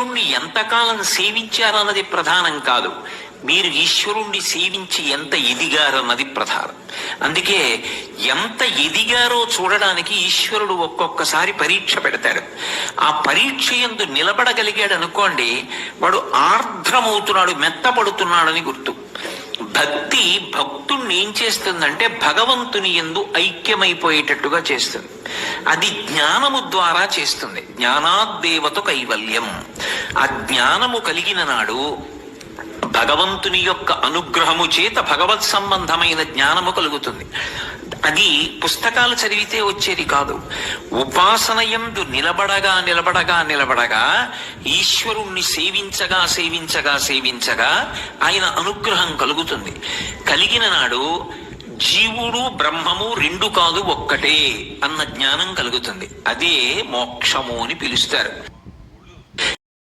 ఈశ్వరుణ్ణి ఎంతకాలం సేవించారన్నది ప్రధానం కాదు. మీరు ఈశ్వరుణ్ణి సేవించి ఎంత ఎదిగారన్నది ప్రధానం. అందుకే ఎంత ఎదిగారో చూడడానికి ఈశ్వరుడు ఒక్కొక్కసారి పరీక్ష పెడతాడు. ఆ పరీక్ష ఎందు నిలబడగలిగాడు అనుకోండి వాడు ఆర్ద్రమవుతున్నాడు మెత్తపడుతున్నాడని గుర్తు. భక్తి భక్తుణ్ణి ఏం చేస్తుందంటే భగవంతుని ఎందు ఐక్యమైపోయేటట్టుగా చేస్తుంది. అది జ్ఞానము ద్వారా చేస్తుంది. జ్ఞానాద్దేవత కైవల్యం. ఆ జ్ఞానము కలిగిన నాడు భగవంతుని యొక్క అనుగ్రహము చేత భగవత్ సంబంధమైన జ్ఞానము కలుగుతుంది. అది పుస్తకాలు చదివితే వచ్చేది కాదు. ఉపాసనయందు నిలబడగా నిలబడగా నిలబడగా ఈశ్వరుణ్ణి సేవించగా సేవించగా సేవించగా ఆయన అనుగ్రహం కలుగుతుంది. కలిగిన నాడు జీవుడు బ్రహ్మము రెండు కాదు ఒక్కటే అన్న జ్ఞానం కలుగుతుంది. అదే మోక్షము అని పిలుస్తారు.